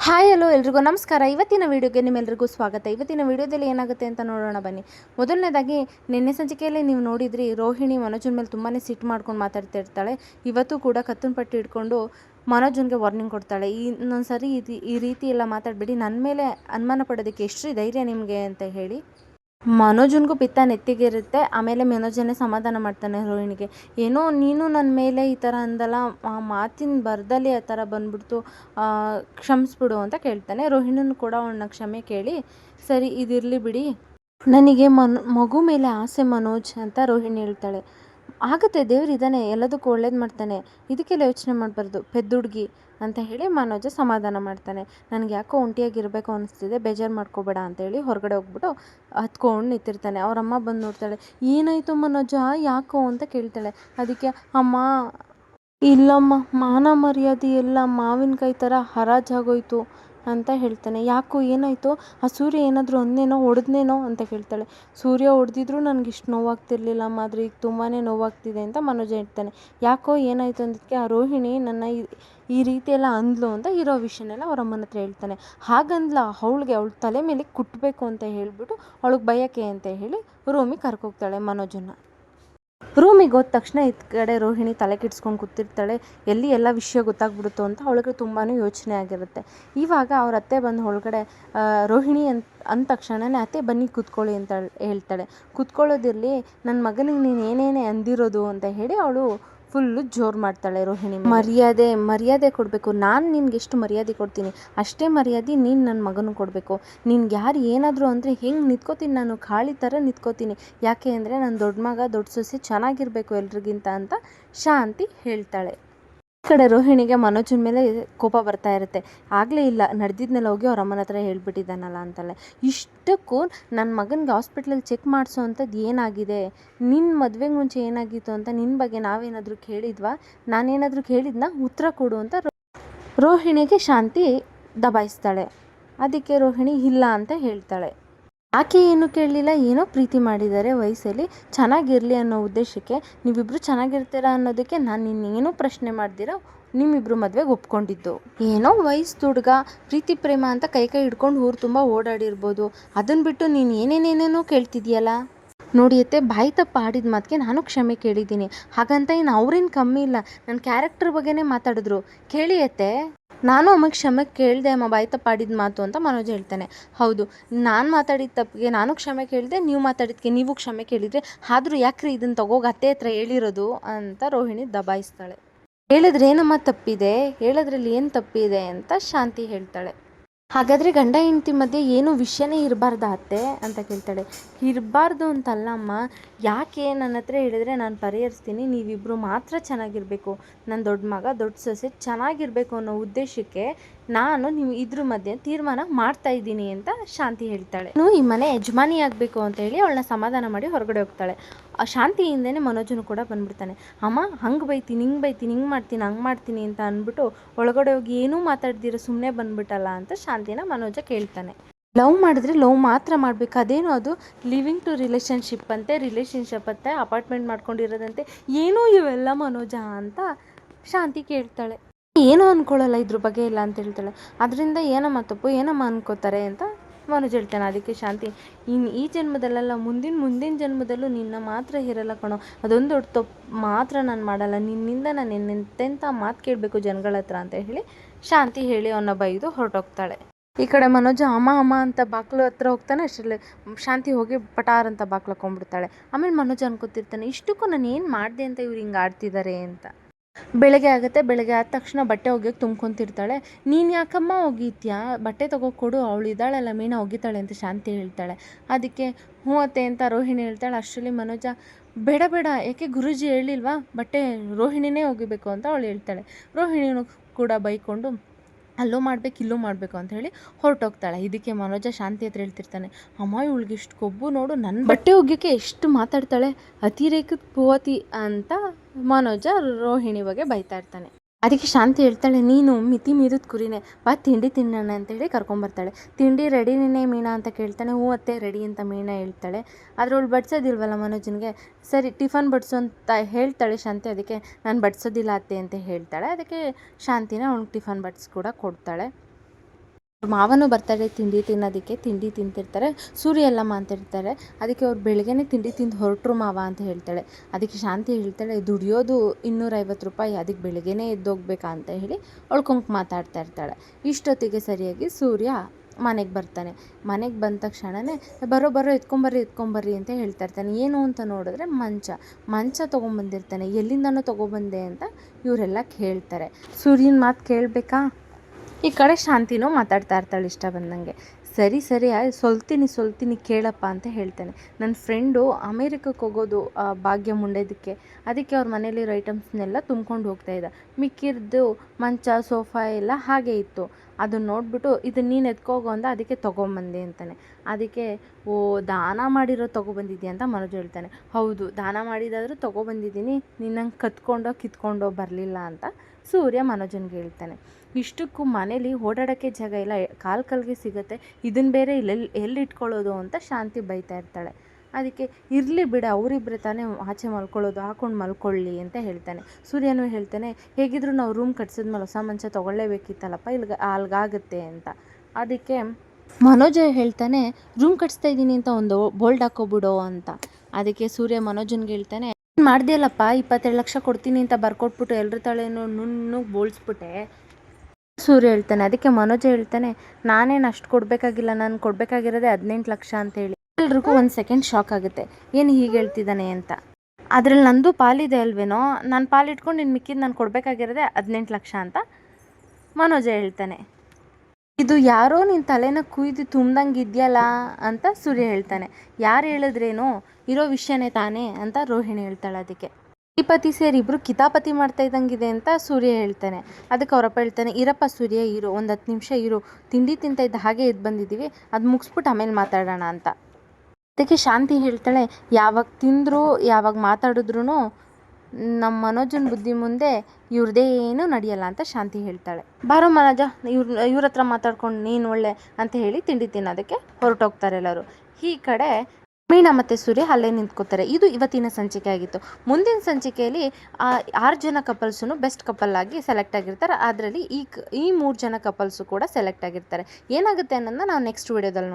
Hi, hello, ಎಲ್ರಿಗೂ ನಮಸ್ಕಾರ. ಇವತ್ತಿನ ವಿಡಿಯೋಗೆ ನಿಮ್ಮೆಲ್ರಿಗೂ ಸ್ವಾಗತ. ಇವತ್ತಿನ ವೀಡಿಯೋದಲ್ಲಿ ಏನಾಗುತ್ತೆ ಅಂತ ನೋಡೋಣ ಬನ್ನಿ. ಮೊದಲನೇದಾಗಿ, ನಿನ್ನೆ ಸಂಚಿಕೆಯಲ್ಲಿ ನೀವು ನೋಡಿದ್ರಿ, ರೋಹಿಣಿ ಮನೋಜನ್ ಮೇಲೆ ತುಂಬಾ ಸಿಟ್ಟು ಮಾಡ್ಕೊಂಡು ಮಾತಾಡ್ತಾ ಇರ್ತಾಳೆ. ಇವತ್ತು ಕೂಡ ಕತ್ತನ್ ಪಟ್ಟಿ ಇಟ್ಕೊಂಡು ಮನೋಜನ್ಗೆ ವಾರ್ನಿಂಗ್ ಕೊಡ್ತಾಳೆ. ಇನ್ನೊಂದು ಸರಿ ರೀ- ಈ ರೀತಿ ಎಲ್ಲ ಮಾತಾಡಬೇಡಿ. ನನ್ನ ಮೇಲೆ ಅನುಮಾನ ಪಡೋದಕ್ಕೆ ಎಷ್ಟು ಧೈರ್ಯ ನಿಮಗೆ ಅಂತ ಹೇಳಿ. ಮನೋಜನ್ಗೂ ಪಿತ್ತ ನೆತ್ತಿಗಿರುತ್ತೆ. ಆಮೇಲೆ ಮನೋಜನೇ ಸಮಾಧಾನ ಮಾಡ್ತಾನೆ ರೋಹಿಣಿಗೆ ಏನೋ ನೀನು ನನ್ನ ಮೇಲೆ ಈ ಥರ ಅಂದಲ್ಲ, ಆ ಮಾತಿನ ಬರ್ದಲ್ಲಿ ಆ ಥರ ಬಂದ್ಬಿಡ್ತು ಕ್ಷಮಿಸ್ಬಿಡು ಅಂತ ಕೇಳ್ತಾನೆ. ರೋಹಿಣಿನೂ ಕೂಡ ಅವಳನ್ನ ಕ್ಷಮೆ ಕೇಳಿ, ಸರಿ, ಇದಿರಲಿ ಬಿಡಿ. ನನಗೆ ಮನ್, ಮಗು ಮೇಲೆ ಆಸೆ ಮನೋಜ್ ಅಂತ ರೋಹಿಣಿ ಹೇಳ್ತಾಳೆ. ಆಗುತ್ತೆ, ದೇವ್ರು ಇದ್ದಾನೆ ಎಲ್ಲದಕ್ಕೂ ಒಳ್ಳೇದು ಮಾಡ್ತಾನೆ. ಇದಕ್ಕೆಲ್ಲ ಯೋಚನೆ ಮಾಡಬಾರ್ದು. ಪೆದ್ದುಡ್ಗಿ ಅಂತ ಹೇಳಿ ಮನೋಜ ಸಮಾಧಾನ ಮಾಡ್ತಾನೆ. ನನಗೆ ಯಾಕೋ ಒಂಟಿಯಾಗಿರಬೇಕು ಅನಿಸ್ತಿದೆ, ಬೇಜಾರು ಮಾಡ್ಕೋಬೇಡ ಅಂತೇಳಿ ಹೊರಗಡೆ ಹೋಗ್ಬಿಟ್ಟು ಹತ್ಕೊಂಡು ನಿಂತಿರ್ತಾನೆ. ಅವ್ರಮ್ಮ ಬಂದು ನೋಡ್ತಾಳೆ, ಏನಾಯಿತು ಮನೋಜ? ಯಾಕೋ? ಅಂತ ಕೇಳ್ತಾಳೆ. ಅದಕ್ಕೆ, ಅಮ್ಮ, ಇಲ್ಲಮ್ಮ, ಮಾನ ಮರ್ಯಾದೆ ಎಲ್ಲ ಮಾವಿನಕಾಯಿ ಥರ ಹರಾಜಾಗೋಯ್ತು ಅಂತ ಹೇಳ್ತಾನೆ. ಯಾಕೋ ಏನಾಯಿತು? ಆ ಸೂರ್ಯ ಏನಾದರೂ ಅಂದೇನೋ ಹೊಡೆದ್ನೇನೋ ಅಂತ ಕೇಳ್ತಾಳೆ ಸೂರ್ಯ ಹೊಡೆದಿದ್ರು ನನಗೆ ಇಷ್ಟು ನೋವಾಗ್ತಿರ್ಲಿಲ್ಲ ಅಮ್ಮ ಆದರೆ ಈಗ ತುಂಬಾ ನೋವಾಗ್ತಿದೆ ಅಂತ ಮನೋಜ ಹೇಳ್ತಾನೆ. ಯಾಕೋ ಏನಾಯಿತು ಅಂದಕ್ಕೆ ಆ ರೋಹಿಣಿ ನನ್ನ ಈ ರೀತಿ ಎಲ್ಲ ಅಂದ್ಲು ಅಂತ ಇರೋ ವಿಷಯನೆಲ್ಲ ಅವ್ರ ಅಮ್ಮನ ಹತ್ರ ಹೇಳ್ತಾನೆ. ಹಾಗಂದ್ಲ ಅವಳಿಗೆ ಅವಳ ತಲೆ ಮೇಲೆ ಕುಟ್ಟಬೇಕು ಅಂತ ಹೇಳಿಬಿಟ್ಟು ಅವಳಿಗೆ ಬಯಕೆ ಅಂತ ಹೇಳಿ ರೂಮಿಗೆ ಕರ್ಕೋಗ್ತಾಳೆ ಮನೋಜನ್ನ. ರೂಮಿಗೆ ಹೋದ ತಕ್ಷಣ ಈ ಕಡೆ ರೋಹಿಣಿ ತಲೆ ಕೆಡ್ಸ್ಕೊಂಡು ಕೂತಿರ್ತಾಳೆ. ಎಲ್ಲಿ ಎಲ್ಲ ವಿಷಯ ಗೊತ್ತಾಗ್ಬಿಡುತ್ತೋ ಅಂತ ಅವಳಿಗೆ ತುಂಬಾ ಯೋಚನೆ ಆಗಿರುತ್ತೆ. ಇವಾಗ ಅವ್ರ ಅತ್ತೆ ಬಂದು ಒಳಗಡೆ ರೋಹಿಣಿ ಅಂತ ಅಂದ ತಕ್ಷಣನೇ ಅತ್ತೆ ಬನ್ನಿ ಕೂತ್ಕೊಳ್ಳಿ ಅಂತ ಹೇಳ್ತಾಳೆ. ಕೂತ್ಕೊಳ್ಳೋದಿರಲಿ ನನ್ನ ಮಗನಿಗೆ ನೀನು ಏನೇನೇ ಅಂದಿರೋದು ಅಂತ ಹೇಳಿ ಅವಳು ಫುಲ್ಲು ಜೋರು ಮಾಡ್ತಾಳೆ ರೋಹಿಣಿ. ಮರ್ಯಾದೆ ಮರ್ಯಾದೆ ಕೊಡಬೇಕು. ನಾನು ನಿನ್ಗೆ ಎಷ್ಟು ಮರ್ಯಾದೆ ಕೊಡ್ತೀನಿ? ಅಷ್ಟೇ ಮರ್ಯಾದೆ ನೀನು ನನ್ನ ಮಗನೂ ಕೊಡಬೇಕು. ನಿನ್ಗೆ ಯಾರು ಏನಾದರೂ ಅಂದರೆ ಹೆಂಗೆ ನಿಂತ್ಕೋತೀನಿ ನಾನು? ಖಾಳಿ ಥರ ನಿಂತ್ಕೋತೀನಿ. ಯಾಕೆ ಅಂದರೆ ನನ್ನ ದೊಡ್ಡ ಮಗ, ದೊಡ್ಡ ಸೊಸೆ ಚೆನ್ನಾಗಿರಬೇಕು ಎಲ್ರಿಗಿಂತ ಅಂತ ಶಾಂತಿ ಹೇಳ್ತಾಳೆ. ಕಡೆ ರೋಹಿಣಿಗೆ ಮನೋಜನ ಮೇಲೆ ಕೋಪ ಬರ್ತಾ ಇರುತ್ತೆ. ಆಗಲೇ ಇಲ್ಲ ನಡೆದಿದ್ನೆಲ್ಲ ಹೋಗಿ ಅವ್ರ ಅಮ್ಮನ ಹತ್ರ ಹೇಳ್ಬಿಟ್ಟಿದ್ದಾನಲ್ಲ ಅಂತಾಳೆ ಇಷ್ಟಕ್ಕೂ ನನ್ನ ಮಗನಿಗೆ ಹಾಸ್ಪಿಟ್ಲಲ್ಲಿ ಚೆಕ್ ಮಾಡಿಸೋ ಅಂಥದ್ದು ಏನಾಗಿದೆ? ನಿನ್ನ ಮದುವೆಗೆ ಮುಂಚೆ ಏನಾಗಿತ್ತು ಅಂತ ನಿನ್ನ ಬಗ್ಗೆ ನಾವೇನಾದರೂ ಕೇಳಿದ್ವಾ? ನಾನೇನಾದರೂ ಕೇಳಿದ್ನ? ಉತ್ತರ ಕೊಡು ಅಂತ ರೋಹಿಣಿಗೆ ಶಾಂತಿ ದಬಾಯಿಸ್ತಾಳೆ. ಅದಕ್ಕೆ ರೋಹಿಣಿ ಇಲ್ಲ ಅಂತ ಹೇಳ್ತಾಳೆ. ಆಕೆ ಏನು ಕೇಳಲಿಲ್ಲ, ಏನೋ ಪ್ರೀತಿ ಮಾಡಿದ್ದಾರೆ ವಯಸ್ಸಲ್ಲಿ, ಚೆನ್ನಾಗಿರಲಿ ಅನ್ನೋ ಉದ್ದೇಶಕ್ಕೆ ನೀವಿಬ್ಬರು ಚೆನ್ನಾಗಿರ್ತೀರಾ ಅನ್ನೋದಕ್ಕೆ ನಾನು ಇನ್ನೇನೋ ಪ್ರಶ್ನೆ ಮಾಡ್ದಿರೋ, ನಿಮ್ಮಿಬ್ರು ಮದುವೆಗೆ ಒಪ್ಕೊಂಡಿದ್ದು. ಏನೋ ವಯಸ್ಸು ದುಡ್ಗ ಪ್ರೀತಿ ಪ್ರೇಮ ಅಂತ ಕೈ ಕೈ ಹಿಡ್ಕೊಂಡು ಊರು ತುಂಬ ಓಡಾಡಿರ್ಬೋದು. ಅದನ್ನು ಬಿಟ್ಟು ನೀನು ಏನೇನೇನೇನೋ ಕೇಳ್ತಿದ್ಯಲ್ಲ? ನೋಡಿ ಅತ್ತೆ ಬಾಯಿ ತಪ್ಪು ಆಡಿದ ಮಾತಿಗೆ ನಾನು ಕ್ಷಮೆ ಕೇಳಿದ್ದೀನಿ. ಹಾಗಂತ ಇನ್ನು ಅವ್ರೇನು ಕಮ್ಮಿ ಇಲ್ಲ. ನನ್ನ ಕ್ಯಾರೆಕ್ಟರ್ ಬಗ್ಗೆನೇ ಮಾತಾಡಿದ್ರು. ಕೇಳಿಯತ್ತೆ? ನಾನು ಅಮ್ಮಗೆ ಕ್ಷಮೆ ಕೇಳಿದೆ ಅಮ್ಮ, ಬಾಯಿ ತಪ್ಪು ಆಡಿದ ಮಾತು ಅಂತ ಮನೋಜ್ ಹೇಳ್ತಾನೆ. ಹೌದು, ನಾನು ಮಾತಾಡಿದ ತಪ್ಪಿಗೆ ನಾನು ಕ್ಷಮೆ ಕೇಳಿದೆ, ನೀವು ಮಾತಾಡಿದ್ಕೆ ನೀವು ಕ್ಷಮೆ ಕೇಳಿದರೆ, ಆದರೂ ಯಾಕ್ರಿ ಇದನ್ನು ತಗೋಗಿ ಅತ್ತೆ ಹತ್ರ ಹೇಳಿರೋದು? ಅಂತ ರೋಹಿಣಿ ದಬಾಯಿಸ್ತಾಳೆ. ಹೇಳಿದ್ರೆ ಏನಮ್ಮ ತಪ್ಪಿದೆ? ಹೇಳೋದ್ರಲ್ಲಿ ಏನು ತಪ್ಪಿದೆ? ಅಂತ ಶಾಂತಿ ಹೇಳ್ತಾಳೆ. ಹಾಗಾದರೆ ಗಂಡ ಹೆಂಡತಿ ಮಧ್ಯೆ ಏನು ವಿಷಯನೇ ಇರಬಾರ್ದ ಅತ್ತೆ ಅಂತ ಕೇಳ್ತಾಳೆ. ಇರಬಾರ್ದು ಅಂತಲ್ಲಮ್ಮ ಯಾಕೆ ನನ್ನ ಹತ್ರ ಹೇಳಿದ್ರೆ ನಾನು ಪರಿಹರಿಸ್ತೀನಿ ನೀವಿಬ್ಬರು ಮಾತ್ರ ಚೆನ್ನಾಗಿರಬೇಕು. ನನ್ನ ದೊಡ್ಡ ಮಗ, ದೊಡ್ಡ ಸೊಸೆ ಚೆನ್ನಾಗಿರಬೇಕು ಅನ್ನೋ ಉದ್ದೇಶಕ್ಕೆ ನಾನು ನೀವು ಇದ್ರ ಮಧ್ಯೆ ತೀರ್ಮಾನ ಮಾಡ್ತಾ ಇದ್ದೀನಿ ಅಂತ ಶಾಂತಿ ಹೇಳ್ತಾಳೆ. ನೀವು ಈ ಮನೆ ಯಜಮಾನಿ ಆಗಬೇಕು ಅಂತ ಹೇಳಿ ಅವಳನ್ನ ಸಮಾಧಾನ ಮಾಡಿ ಹೊರಗಡೆ ಹೋಗ್ತಾಳೆ. ಆ ಶಾಂತಿಯಿಂದನೇ ಮನೋಜನು ಕೂಡ ಬಂದ್ಬಿಡ್ತಾನೆ. ಅಮ್ಮ, ಹಂಗೆ ಬೈತೀನಿ ಹಿಂಗೆ ಬೈತೀನಿ ಹಿಂಗೆ ಮಾಡ್ತೀನಿ, ಹಂಗೆ ಮಾಡ್ತೀನಿ ಅಂತ ಅಂದ್ಬಿಟ್ಟು ಒಳಗಡೆ ಹೋಗಿ ಏನೂ ಮಾತಾಡ್ದಿರೋ ಸುಮ್ಮನೆ ಬಂದ್ಬಿಟ್ಟಲ್ಲ ಅಂತ ಶಾಂತಿನ ಮನೋಜ ಕೇಳ್ತಾನೆ. ಲವ್ ಮಾಡಿದ್ರೆ ಲವ್ ಮಾತ್ರ ಮಾಡಬೇಕು. ಅದೇನೋ ಅದು ಲಿವಿಂಗ್ ಟು ರಿಲೇಷನ್ಶಿಪ್ ಅಂತೆ ರಿಲೇಷನ್ಶಿಪ್ ಅಂತೆ, ಅಪಾರ್ಟ್ಮೆಂಟ್ ಮಾಡ್ಕೊಂಡಿರೋದಂತೆ, ಏನೂ ಇವೆಲ್ಲ ಮನೋಜ ಅಂತ ಶಾಂತಿ ಕೇಳ್ತಾಳೆ. ಏನೋ ಅನ್ಕೊಳ್ಳಲ್ಲ ಇದ್ರ ಬಗ್ಗೆ ಇಲ್ಲ ಅಂತ ಹೇಳ್ತಾಳೆ. ಅದರಿಂದ ಏನಮ್ಮ ತಪ್ಪು, ಏನಮ್ಮ ಅನ್ಕೋತಾರೆ ಅಂತ ಮನೋಜ್ ಹೇಳ್ತಾನೆ. ಅದಕ್ಕೆ ಶಾಂತಿ ಇನ್ನು ಈ ಜನ್ಮದಲ್ಲೆಲ್ಲ ಮುಂದಿನ ಮುಂದಿನ ಜನ್ಮದಲ್ಲೂ ನಿನ್ನ ಮಾತ್ರ ಇರಲ್ಲ ಕಣೋ. ಅದೊಂದು ದೊಡ್ಡ ತಪ್ಪು ಮಾತ್ರ ನಾನು ಮಾಡಲ್ಲ. ನಿನ್ನಿಂದ ನಾನು ಎಂತೆಂಥ ಮಾತು ಕೇಳಬೇಕು ಜನಗಳ ಹತ್ರ ಅಂತ ಹೇಳಿ ಶಾಂತಿ ಹೇಳಿ ಅವನ್ನ ಬೈದು ಹೊರಟೋಗ್ತಾಳೆ. ಈ ಕಡೆ ಮನೋಜ ಅಮ್ಮ ಅಮ್ಮ ಅಂತ ಬಾಕ್ಲು ಹತ್ರ ಹೋಗ್ತಾನೆ. ಅಷ್ಟರಲ್ಲಿ ಶಾಂತಿ ಹೋಗಿ ಪಟಾರ್ ಅಂತ ಬಾಕ್ಲು ಹಾಕೊಂಡ್ಬಿಡ್ತಾಳೆ. ಆಮೇಲೆ ಮನೋಜ್ ಅನ್ಕೋತಿರ್ತಾನೆ, ಇಷ್ಟಕ್ಕೂ ನಾನು ಏನು ಮಾಡಿದೆ ಅಂತ ಇವ್ರು ಹಿಂಗೆ ಆಡ್ತಿದ್ದಾರೆ ಅಂತ. ಬೆಳಗ್ಗೆ ಆಗುತ್ತೆ, ಬೆಳಗ್ಗೆ ಆದ ತಕ್ಷಣ ಬಟ್ಟೆ ಒಗ್ಯೋಕೆ ತುಂಬ್ಕೊತಿರ್ತಾಳೆ. ನೀನು ಯಾಕಮ್ಮ ಒಗೀತ್ಯಾ? ಬಟ್ಟೆ ತಗೋ ಕೊಡು, ಅವಳು ಇದ್ದಾಳಲ್ಲ, ಮೀನ ಒಗಿತಾಳೆ ಅಂತ ಶಾಂತಿ ಹೇಳ್ತಾಳೆ. ಅದಕ್ಕೆ ಹ್ಞೂ ಅತ್ತೆ ಅಂತ ರೋಹಿಣಿ ಹೇಳ್ತಾಳೆ, ಅಷ್ಟರಲ್ಲಿ ಮನೋಜ, ಬೇಡ ಬೇಡ ಯಾಕೆ ಗುರೂಜಿ ಹೇಳಿಲ್ವಾ? ಬಟ್ಟೆ ರೋಹಿಣಿನೇ ಒಗಿಬೇಕು ಅಂತ ಅವಳು ಹೇಳ್ತಾಳೆ. ರೋಹಿಣಿನೂ ಕೂಡ ಬೈಕೊಂಡು ಅಲ್ಲೂ ಮಾಡ್ಬೇಕು, ಇಲ್ಲೋ ಮಾಡಬೇಕು ಅಂತ ಹೇಳಿ ಹೊರಟೋಗ್ತಾಳೆ. ಇದಕ್ಕೆ ಮನೋಜ ಶಾಂತಿ ಹತ್ರ ಹೇಳ್ತಿರ್ತಾನೆ, ಅಮ್ಮ, ಇವಳಿಗೆ ಇಷ್ಟು ಕೊಬ್ಬು ನೋಡು ನನ್ನ ಬಟ್ಟೆ ಒಗ್ಯೋಕ್ಕೆ ಎಷ್ಟು ಮಾತಾಡ್ತಾಳೆ ಅತಿರೇಕದ ಪುವತಿ ಅಂತ ಮನೋಜ ರೋಹಿಣಿ ಬಗ್ಗೆ ಬೈತಾ ಇರ್ತಾನೆ. ಅದಕ್ಕೆ ಶಾಂತಿ ಹೇಳ್ತಾಳೆ, ನೀನು ಮಿತಿ ಮೀರಿದ ಕುರಿನೇ, ಬಾ ತಿಂಡಿ ತಿನ್ನೋಣ ಅಂತೇಳಿ ಕರ್ಕೊಂಬರ್ತಾಳೆ ತಿಂಡಿ ರೆಡಿನೇ ಮೀನಾ ಅಂತ ಕೇಳ್ತಾನೆ ಹ್ಞೂ ಅತ್ತೆ ರೆಡಿ ಅಂತ ಮೀನಾ ಹೇಳ್ತಾಳೆ. ಆದರೆ ಅವಳು ಬಡ್ಸೋದಿಲ್ವಲ್ಲ ಮನೋಜನ್ಗೆ? ಸರಿ, ಟಿಫನ್ ಬಡಿಸು ಅಂತ ಹೇಳ್ತಾಳೆ ಶಾಂತಿ, ಅದಕ್ಕೆ, ನಾನು ಬಡಿಸೋದಿಲ್ಲ ಅತ್ತೆ ಅಂತ ಹೇಳ್ತಾಳೆ. ಅದಕ್ಕೆ ಶಾಂತಿನ ಅವ್ನಿಗೆ ಟಿಫನ್ ಬಡ್ಸಿ ಕೂಡ ಕೊಡ್ತಾಳೆ. ಮಾವನು ಬರ್ತಾರೆ, ತಿಂಡಿ ತಿನ್ನೋದಕ್ಕೆ, ತಿಂಡಿ ತಿಂತಿರ್ತಾರೆ ಸೂರ್ಯ ಎಲ್ಲ ಇರ್ತಾರೆ. ಅದಕ್ಕೆ ಅವ್ರು ಬೆಳಗ್ಗೆನೇ ತಿಂಡಿ ತಿಂದು ಹೊರಟ್ರು ಮಾವ ಅಂತ ಹೇಳ್ತಾಳೆ. ಅದಕ್ಕೆ ಶಾಂತಿ ಹೇಳ್ತಾಳೆ, ದುಡಿಯೋದು ಇನ್ನೂರೈವತ್ತು ರೂಪಾಯಿ, ಅದಕ್ಕೆ ಬೆಳಗ್ಗೆನೇ ಎದ್ದೋಗ್ಬೇಕಾ ಅಂತ ಹೇಳಿ ಅವಳು ಕುಂಕ್ ಮಾತಾಡ್ತಾ ಇರ್ತಾಳೆ. ಇಷ್ಟೊತ್ತಿಗೆ ಸರಿಯಾಗಿ ಸೂರ್ಯ ಮನೆಗೆ ಬರ್ತಾನೆ. ಮನೆಗೆ ಬಂದ ತಕ್ಷಣವೇ ಬರೋ ಬರೋ, ಎತ್ಕೊಂಬರ್ರಿ ಎತ್ಕೊಂಬರ್ರಿ ಅಂತ ಹೇಳ್ತಾ ಇರ್ತಾನೆ. ಏನು ಅಂತ ನೋಡಿದ್ರೆ ಮಂಚ. ಮಂಚ ತೊಗೊಂಬಂದಿರ್ತಾನೆ. ಎಲ್ಲಿಂದನೂ ತೊಗೊಬಂದೆ ಅಂತ ಇವರೆಲ್ಲ ಕೇಳ್ತಾರೆ. ಸೂರ್ಯನ ಮಾತು ಕೇಳಬೇಕಾ? ಈ ಕಡೆ ಶಾಂತಿನೂ ಮಾತಾಡ್ತಾ ಇರ್ತಾಳೆ ಇಷ್ಟ ಬಂದಂಗೆ. ಸರಿ ಸರಿ, ಆಯ್ತು, ಸೊಲ್ತೀನಿ ಸೊಲ್ತೀನಿ, ಕೇಳಪ್ಪ ಅಂತ ಹೇಳ್ತಾನೆ. ನನ್ನ ಫ್ರೆಂಡು ಅಮೇರಿಕಕ್ಕೆ ಹೋಗೋದು ಭಾಗ್ಯ ಮುಂಡೆದಕ್ಕೆ. ಅದಕ್ಕೆ ಅವ್ರ ಮನೇಲಿರೋ ಐಟಮ್ಸ್ನೆಲ್ಲ ತುಂಬ್ಕೊಂಡು ಹೋಗ್ತಾ ಇದ್ದ. ಮಿಕ್ಕಿರ್ದು, ಮಂಚ, ಸೋಫಾ ಎಲ್ಲ ಹಾಗೆ ಇತ್ತು. ಅದನ್ನ ನೋಡಿಬಿಟ್ಟು ಇದನ್ನ ನೀನು ಎತ್ಕೋಗೋ ಅಂದ, ಅದಕ್ಕೆ ತೊಗೊಂಬಂದೆ ಅಂತಾನೆ. ಅದಕ್ಕೆ, ಓ, ದಾನ ಮಾಡಿರೋದು ತೊಗೊಬಂದಿದ್ಯಾ ಅಂತ ಮನೋಜ್ ಹೇಳ್ತಾನೆ. ಹೌದು, ದಾನ ಮಾಡಿದಾದರೂ ತೊಗೊಬಂದಿದ್ದೀನಿ ನಿನ್ನಂಗೆ ಕತ್ಕೊಂಡೋ, ಕಿತ್ಕೊಂಡೋ ಬರಲಿಲ್ಲ ಅಂತ ಸೂರ್ಯ ಮನೋಜನ್ಗೆ ಹೇಳ್ತಾನೆ. ಇಷ್ಟಕ್ಕೂ ಮನೇಲಿ ಓಡಾಡೋಕ್ಕೆ ಜಾಗ ಇಲ್ಲ, ಕಾಲು ಕಾಲಿಗೆ ಸಿಗುತ್ತೆ ಇದನ್ನು ಬೇರೆ ಇಲ್ಲೆಲ್ಲಿ ಎಲ್ಲಿ ಇಟ್ಕೊಳ್ಳೋದು ಅಂತ ಶಾಂತಿ ಬೈತಾ ಇರ್ತಾಳೆ. ಅದಕ್ಕೆ ಇರಲಿ ಬಿಡ ಅವರಿಬ್ಬರೇ ತಾನೇ ಆಚೆ ಮಲ್ಕೊಳ್ಳೋದು, ಹಾಕೊಂಡು ಮಲ್ಕೊಳ್ಳಿ ಅಂತ ಹೇಳ್ತಾನೆ. ಸೂರ್ಯನು ಹೇಳ್ತಾನೆ, ಹೇಗಿದ್ರು ನಾವು ರೂಮ್ ಕಟ್ಸಿದ್ಮೇಲೆ ಹೊಸ ಮಂಚ ತೊಗೊಳ್ಳೇಬೇಕಿತ್ತಲ್ಲಪ್ಪ, ಇಲ್ಗ, ಅಲ್ಗಾಗುತ್ತೆ ಅಂತ. ಅದಕ್ಕೆ ಮನೋಜ ಹೇಳ್ತಾನೆ ರೂಮ್ ಕಟ್ಸ್ತಾ ಇದ್ದೀನಿ ಅಂತ ಒಂದು ಬೋಲ್ಡ್ ಹಾಕೋಬಿಡು ಅಂತ. ಅದಕ್ಕೆ ಸೂರ್ಯ ಮನೋಜನ್ಗೆ ಹೇಳ್ತಾನೆ ಮಾಡ್ದಿಯಲ್ಲಪ್ಪ, ಇಪ್ಪತ್ತೆರಡು ಲಕ್ಷ ಕೊಡ್ತೀನಿ ಅಂತ ಬರ್ಕೊಟ್ಬಿಟ್ಟು ಎಲ್ಲರ ತಲೆನೂ ನುಣ್ಣು ಬೋಳ್ಸ್ಬಿಟ್ಟೆ? ಸೂರ್ಯ ಹೇಳ್ತಾನೆ, ಅದಕ್ಕೆ ಮನೋಜ ಹೇಳ್ತಾನೆ, ನಾನೇನು ಅಷ್ಟು ಕೊಡಬೇಕಾಗಿಲ್ಲ, ನಾನು ಕೊಡಬೇಕಾಗಿರೋದೇ ಹದಿನೆಂಟು ಲಕ್ಷ ಅಂತ ಹೇಳಿ. ಎಲ್ರಿಗೂ ಒಂದು ಸೆಕೆಂಡ್ ಶಾಕ್ ಆಗುತ್ತೆ. ಏನು ಹೀಗೆ ಹೇಳ್ತಿದ್ದಾನೆ ಅಂತ. ಅದ್ರಲ್ಲಿ ನಂದು ಪಾಲಿದೆ ಅಲ್ವೇನೋ? ನಾನು ಪಾಲಿಟ್ಕೊಂಡು ನಿನ್ನ ಮಿಕ್ಕಿದ್ದು ನಾನು ಕೊಡಬೇಕಾಗಿರೋದೆ ಹದಿನೆಂಟು ಲಕ್ಷ ಅಂತ ಮನೋಜ ಹೇಳ್ತಾನೆ. ಇದು ಯಾರೋ ನಿನ್ನ ತಲೆನ ಕುಯ್ದು ತುಂಬ್ದಂಗೆ ಇದೆಯಲ್ಲ ಅಂತ ಸೂರ್ಯ ಹೇಳ್ತಾನೆ. ಯಾರು ಹೇಳಿದ್ರೇನು? ಇರೋ ವಿಷಯನೇ ತಾನೇ ಅಂತ ರೋಹಿಣಿ ಹೇಳ್ತಾಳೆ ಅದಕ್ಕೆ. ಪತಿ ಸೇರಿ ಇಬ್ಬರು ಕಿತಾಪತಿ ಮಾಡ್ತಾ ಇದ್ದಂಗಿದೆ ಅಂತ ಸೂರ್ಯ ಹೇಳ್ತಾನೆ. ಅದಕ್ಕೆ ಅವರಪ್ಪ ಹೇಳ್ತಾನೆ, ಇರಪ್ಪ ಸೂರ್ಯ, ಇರು, ಒಂದು ಹತ್ತು ನಿಮಿಷ ಇರು. ತಿಂಡಿ ತಿಂತ ಇದ್ದ ಹಾಗೆ ಇದು ಬಂದಿದ್ದೀವಿ. ಅದು ಮುಗಿಸ್ಬಿಟ್ಟು ಆಮೇಲೆ ಮಾತಾಡೋಣ ಅಂತ. ಅದಕ್ಕೆ ಶಾಂತಿ ಹೇಳ್ತಾಳೆ. ಯಾವಾಗ ತಿಂದರೂ, ಯಾವಾಗ ಮಾತಾಡಿದ್ರು ನಮ್ಮ ಮನೋಜನ ಬುದ್ಧಿ ಮುಂದೆ ಇವ್ರದ್ದೇನು ನಡೆಯಲ್ಲ ಅಂತ ಶಾಂತಿ ಹೇಳ್ತಾಳೆ. ಬಾರೋ ಮನೋಜ, ಇವ್ರ ಇವ್ರ ಹತ್ರ ಮಾತಾಡ್ಕೊಂಡು ನೀನು ಒಳ್ಳೆ ಅಂತ ಹೇಳಿ ತಿಂಡಿ ತಿನ್ನೋದಕ್ಕೆ ಹೊರಟೋಗ್ತಾರೆ ಎಲ್ಲರೂ. ಈ ಕಡೆ ಮೀನಾ ಮತ್ತು ಸೂರ್ಯ ಅಲ್ಲೇ ನಿಂತ್ಕೋತಾರೆ. ಇದು ಇವತ್ತಿನ ಸಂಚಿಕೆ ಆಗಿತ್ತು. ಮುಂದಿನ ಸಂಚಿಕೆಯಲ್ಲಿ ಆರು ಜನ ಕಪಲ್ಸೂ ಬೆಸ್ಟ್ ಕಪಲ್ ಆಗಿ ಸೆಲೆಕ್ಟ್ ಆಗಿರ್ತಾರೆ. ಅದರಲ್ಲಿ ಈ ಈ ಮೂರು ಜನ ಕಪಲ್ಸು ಕೂಡ ಸೆಲೆಕ್ಟ್ ಆಗಿರ್ತಾರೆ. ಏನಾಗುತ್ತೆ ಅನ್ನೋದನ್ನ ನಾವು ನೆಕ್ಸ್ಟ್ ವಿಡಿಯೋದಲ್ಲಿ